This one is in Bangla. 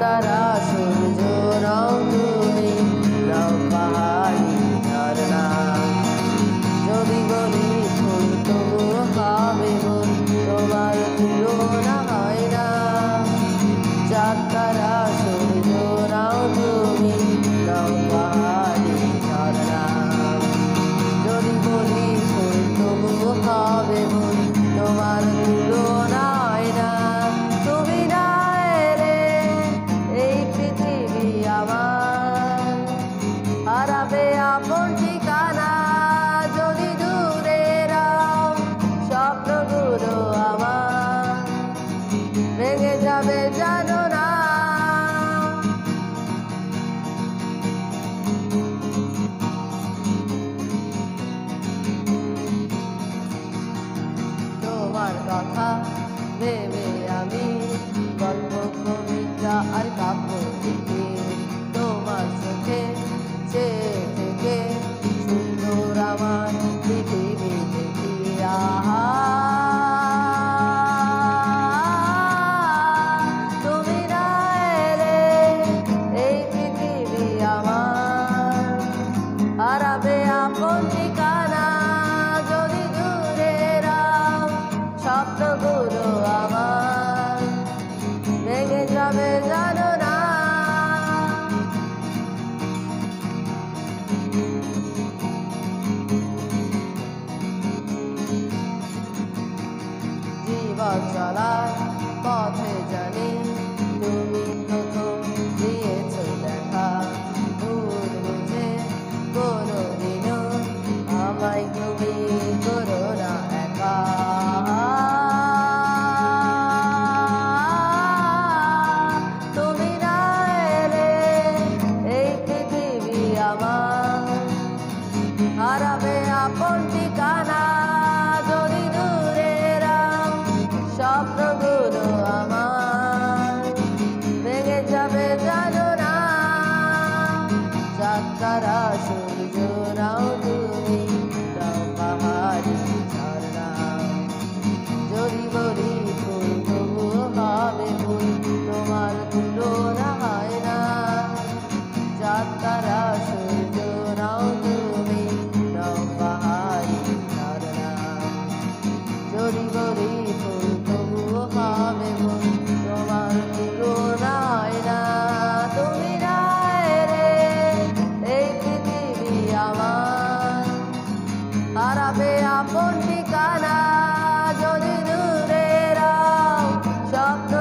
তারা সূর্য রং তুমি রং পাহাড়ি ঝর্ণা। যদি বলি ফুল তবু হবে মন, তোমার হয় না। তারা সূর্য তুমি পাহাড়ি জীবন চলার পথে জানি তুমি প্রথম দিয়েছ দেখা। বুঝে কোনো আমায় তুমি করো না একা। তুমি না এই আমার হারাবে চাকারা সূর্য রাও তুমি রাও পাহাড়ি ঝরনা যদি বলি ফুল তবু হবে ফুল তোমার তুলনা হয় না যাত্রা সূর্য নাও তুমি নাও পাহাড়ি ঝরনা যদি বলি হারাবে আপন ঠিকানা যদি দূরে রাও স্বপ্ন